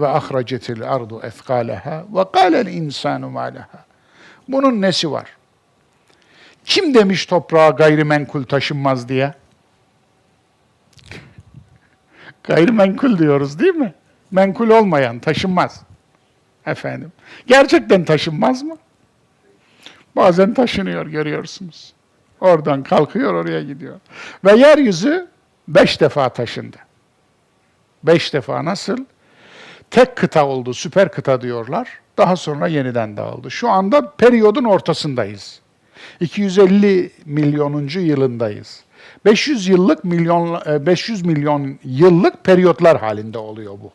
ve ahracetil ardu ethkaleha ve kâlel insanu mâleha. Bunun nesi var? Kim demiş toprağa gayrimenkul taşınmaz diye? Gayrimenkul diyoruz değil mi? Menkul olmayan taşınmaz. Efendim. Gerçekten taşınmaz mı? Bazen taşınıyor görüyorsunuz. Oradan kalkıyor oraya gidiyor. Ve yeryüzü beş defa taşındı. Beş defa nasıl? Tek kıta oldu, süper kıta diyorlar. Daha sonra yeniden dağıldı. Şu anda periyodun ortasındayız. 250 milyonuncu yılındayız. 500 yıllık milyon e, 500 milyon yıllık periyotlar halinde oluyor bu.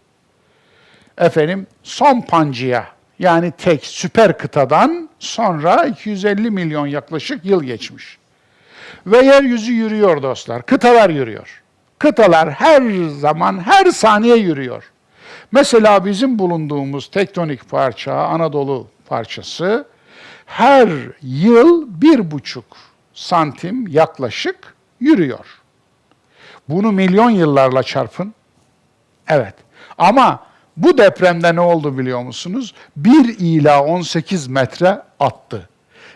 Efendim son pancıya yani tek süper kıtadan sonra 250 milyon yaklaşık yıl geçmiş. Ve yeryüzü yürüyor dostlar. Kıtalar yürüyor. Kıtalar her zaman, her saniye yürüyor. Mesela bizim bulunduğumuz tektonik parça, Anadolu parçası, her yıl bir buçuk santim yaklaşık yürüyor. Bunu milyon yıllarla çarpın. Evet. Ama bu depremde ne oldu biliyor musunuz? 1 ila 18 metre attı.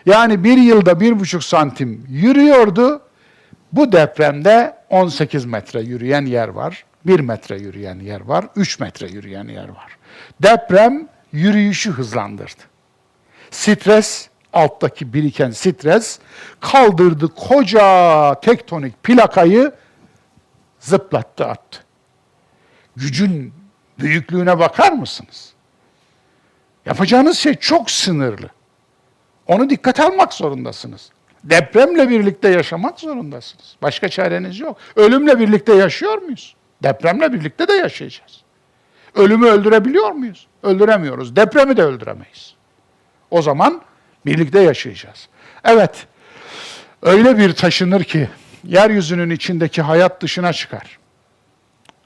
Yani bir yılda bir buçuk santim yürüyordu. Bu depremde 18 metre yürüyen yer var. 1 metre yürüyen yer var. 3 metre yürüyen yer var. Deprem yürüyüşü hızlandırdı. Stres, alttaki biriken stres kaldırdı koca tektonik plakayı zıplattı attı. Gücün büyüklüğüne bakar mısınız? Yapacağınız şey çok sınırlı. Onu dikkate almak zorundasınız. Depremle birlikte yaşamak zorundasınız. Başka çareniz yok. Ölümle birlikte yaşıyor muyuz? Depremle birlikte de yaşayacağız. Ölümü öldürebiliyor muyuz? Öldüremiyoruz. Depremi de öldüremeyiz. O zaman birlikte yaşayacağız. Evet, öyle bir taşınır ki yeryüzünün içindeki hayat dışına çıkar.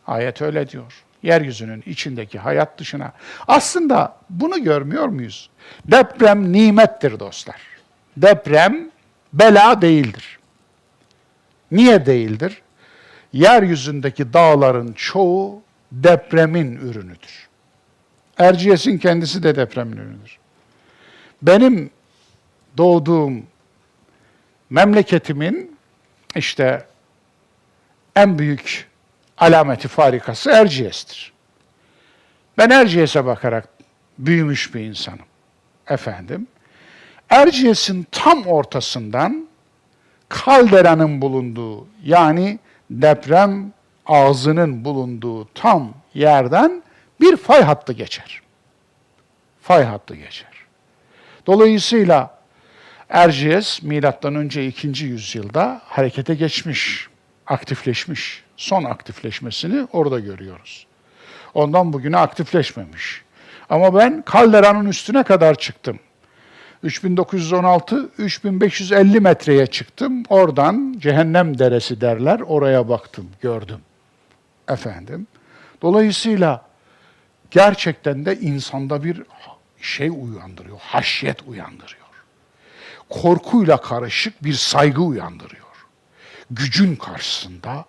Ayet öyle diyor. Yeryüzünün içindeki hayat dışına. Aslında bunu görmüyor muyuz? Deprem nimettir dostlar. Deprem bela değildir. Niye değildir? Yeryüzündeki dağların çoğu depremin ürünüdür. Erciyes'in kendisi de depremin ürünüdür. Benim doğduğum memleketimin işte en büyük alameti farikası Erciyes'tir. Ben Erciyes'e bakarak büyümüş bir insanım. Efendim, Erciyes'in tam ortasından kalderanın bulunduğu yani deprem ağzının bulunduğu tam yerden bir fay hattı geçer. Fay hattı geçer. Dolayısıyla Erciyes milattan önce 2. yüzyılda harekete geçmiş, aktifleşmiş. Son aktifleşmesini orada görüyoruz. Ondan bugüne aktifleşmemiş. Ama ben kalderanın üstüne kadar çıktım. 3916-3550 metreye çıktım. Oradan Cehennem Deresi derler. Oraya baktım, gördüm. Efendim. Dolayısıyla gerçekten de insanda bir şey uyandırıyor, haşyet uyandırıyor. Korkuyla karışık bir saygı uyandırıyor. Gücün karşısında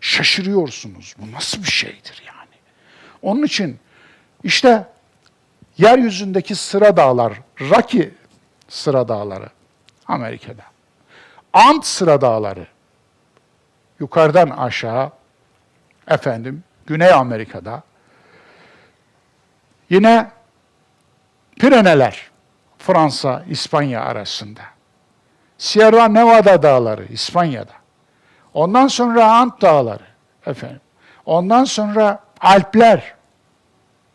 şaşırıyorsunuz. Bu nasıl bir şeydir yani? Onun için işte yeryüzündeki sıra dağlar, Rocky sıra dağları Amerika'da. Ant sıra dağları yukarıdan aşağı efendim Güney Amerika'da. Yine Pireneler Fransa, İspanya arasında. Sierra Nevada dağları İspanya'da. Ondan sonra Ant dağları efendim. Ondan sonra Alpler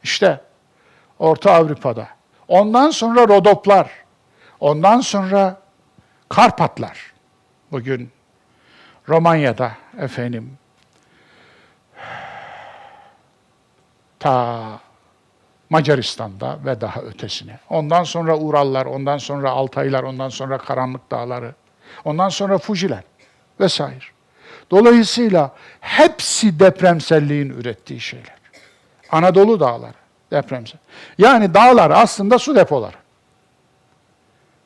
işte Orta Avrupa'da. Ondan sonra Rodoplar. Ondan sonra Karpatlar. Bugün Romanya'da efendim ta Macaristan'da ve daha ötesine. Ondan sonra Urallar, ondan sonra Altaylar, ondan sonra Karanlık Dağları, ondan sonra Fujiler vesaire. Dolayısıyla hepsi depremselliğin ürettiği şeyler. Anadolu dağları depremsel. Yani dağlar aslında su depoları.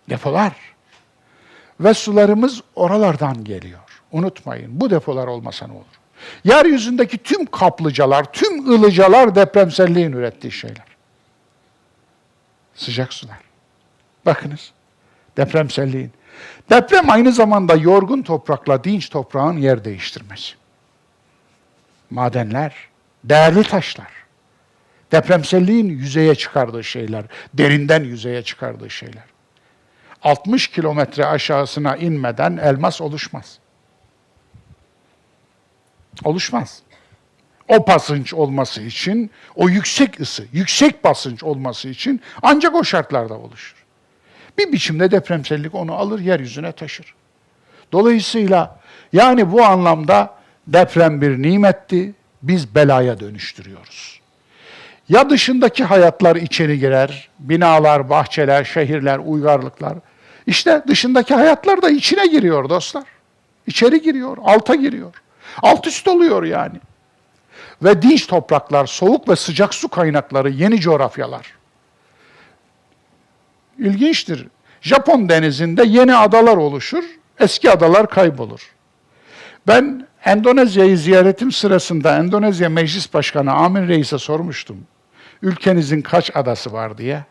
Depolar. Ve sularımız oralardan geliyor. Unutmayın bu depolar olmasa ne olur? Yeryüzündeki tüm kaplıcalar, tüm ılıcalar depremselliğin ürettiği şeyler. Sıcak sular. Bakınız, depremselliğin. Deprem aynı zamanda yorgun toprakla dinç toprağın yer değiştirmesi. Madenler, değerli taşlar. Depremselliğin yüzeye çıkardığı şeyler, derinden yüzeye çıkardığı şeyler. 60 kilometre aşağısına inmeden elmas oluşmaz. Oluşmaz. O basınç olması için, o yüksek ısı, yüksek basınç olması için ancak o şartlarda oluşur. Bir biçimde depremsellik onu alır, yeryüzüne taşır. Dolayısıyla yani bu anlamda deprem bir nimetti, biz belaya dönüştürüyoruz. Ya dışındaki hayatlar içeri girer, binalar, bahçeler, şehirler, uygarlıklar. İşte dışındaki hayatlar da içine giriyor dostlar. İçeri giriyor, alta giriyor. Alt üst oluyor yani. Ve dinç topraklar, soğuk ve sıcak su kaynakları, yeni coğrafyalar. İlginçtir. Japon denizinde yeni adalar oluşur, eski adalar kaybolur. Ben Endonezya'yı ziyaretim sırasında Endonezya Meclis Başkanı Amin Reis'e sormuştum. Ülkenizin kaç adası var diye.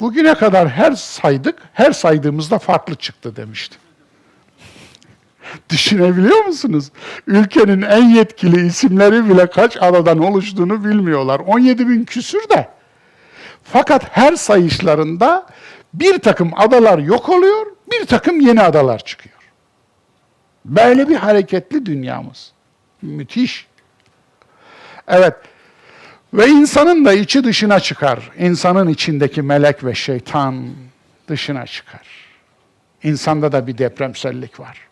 Bugüne kadar her saydık, her saydığımızda farklı çıktı demişti. Düşünebiliyor musunuz? Ülkenin en yetkili isimleri bile kaç adadan oluştuğunu bilmiyorlar. 17 bin küsür de. Fakat her sayışlarında bir takım adalar yok oluyor, bir takım yeni adalar çıkıyor. Böyle bir hareketli dünyamız. Müthiş. Evet. Ve insanın da içi dışına çıkar. İnsanın içindeki melek ve şeytan dışına çıkar. İnsanda da bir depremsellik var.